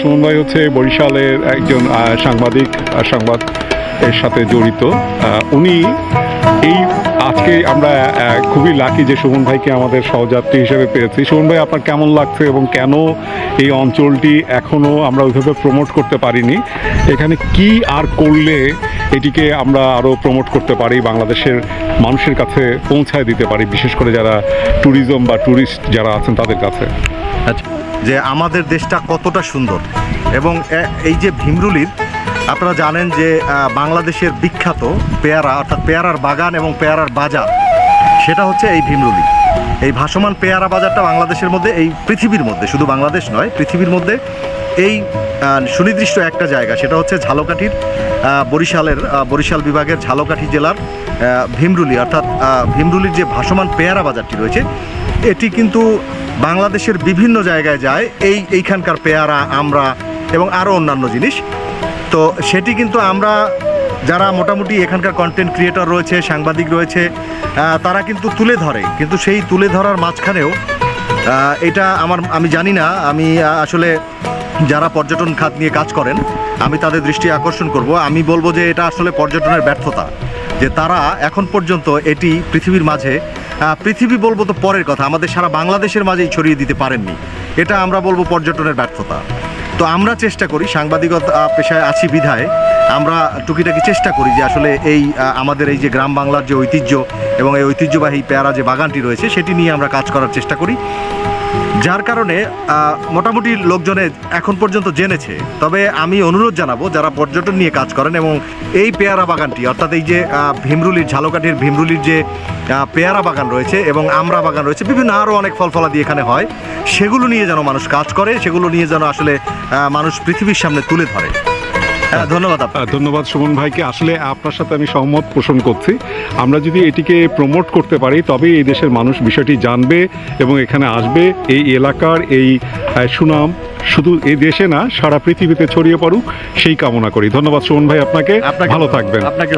সুমন ভাই হচ্ছে বরিশালের একজন সাংবাদিক সংবাদ এর সাথে জড়িত। উনি এই আজকে আমরা খুবই লাকি যে সুমন ভাইকে আমাদের সহযাত্রী হিসেবে পেয়েছি। সুমন ভাই, আপনার কেমন লাগছে এবং কেন এই অঞ্চলটি এখনও আমরা ওইভাবে প্রমোট করতে পারিনি? এখানে কি আর করলে এটিকে আমরা আরও প্রমোট করতে পারি, বাংলাদেশের মানুষের কাছে পৌঁছায় দিতে পারি, বিশেষ করে যারা ট্যুরিজম বা ট্যুরিস্ট যারা আছেন তাদের কাছে? যে আমাদের দেশটা কতটা সুন্দর। এবং এই যে ভীমরুলির, আপনারা জানেন যে বাংলাদেশের বিখ্যাত পেয়ারা, অর্থাৎ পেয়ারার বাগান এবং পেয়ারার বাজার, সেটা হচ্ছে এই ভীমরুলি। এই ভাসমান পেয়ারা বাজারটা বাংলাদেশের মধ্যে, এই পৃথিবীর মধ্যে, শুধু বাংলাদেশ নয়, পৃথিবীর মধ্যে এই সুনির্দিষ্ট একটা জায়গা, সেটা হচ্ছে ঝালকাঠির। বরিশালের বরিশাল বিভাগের ঝালকাঠি জেলার ভীমরুলি, অর্থাৎ ভীমরুলির যে ভাসমান পেয়ারা বাজারটি রয়েছে, এটি কিন্তু বাংলাদেশের বিভিন্ন জায়গায় যায়, এই এইখানকার পেয়ারা, আমরা এবং আরও অন্যান্য জিনিস। তো সেটি কিন্তু আমরা, যারা মোটামুটি এখানকার কন্টেন্ট ক্রিয়েটর রয়েছে, সাংবাদিক রয়েছে তারা কিন্তু তুলে ধরে। কিন্তু সেই তুলে ধরার মাঝখানেও এটা আমার, আমি জানি না, আমি আসলে যারা পর্যটন খাত নিয়ে কাজ করেন, আমি তাদের দৃষ্টি আকর্ষণ করব। আমি বলব যে এটা আসলে পর্যটনের ব্যর্থতা, যে তারা এখন পর্যন্ত এটি পৃথিবীর মাঝে পৃথিবী বলব তো পরের কথা, আমাদের সারা বাংলাদেশের মাঝেই ছড়িয়ে দিতে পারেননি। এটা আমরা বলব পর্যটনের ব্যর্থতা। তো আমরা চেষ্টা করি, সাংবাদিকতা পেশায় আছি বিধায়, আমরা টুকিটাকি চেষ্টা করি যে আসলে এই আমাদের এই যে গ্রাম বাংলার যে ঐতিহ্য এবং এই ঐতিহ্যবাহী পেয়ারা যে বাগানটি রয়েছে, সেটি নিয়ে আমরা কাজ করার চেষ্টা করি। যার কারণে মোটামুটি লোকজনে এখন পর্যন্ত জেনেছে। তবে আমি অনুরোধ জানাব, যারা পর্যটন নিয়ে কাজ করেন এবং এই পেয়ারা বাগানটি, অর্থাৎ এই যে ভীমরুলির ঝালকাঠির ভীমরুলির যে পেয়ারা বাগান রয়েছে এবং আমরা বাগান রয়েছে, বিভিন্ন আরও অনেক ফল ফলাদি এখানে হয়, সেগুলো নিয়ে যেন মানুষ কাজ করে, সেগুলো নিয়ে যেন আসলে মানুষ পৃথিবীর সামনে তুলে ধরে। ধন্যবাদ আপনাকে। ধন্যবাদ সুমন ভাইকে। আসলে আপনার সাথে আমি সহমত পোষণ করছি। আমরা যদি এটিকে প্রমোট করতে পারি তবে এই দেশের মানুষ বিষয়টি জানবে এবং এখানে আসবে। এই এলাকার এই সুনাম শুধু এই দেশে না সারা পৃথিবীতে ছড়িয়ে পড়ুক সেই কামনা করি। ধন্যবাদ সুমন ভাই আপনাকে। আপনাকে ভালো থাকবেন। আপনাকে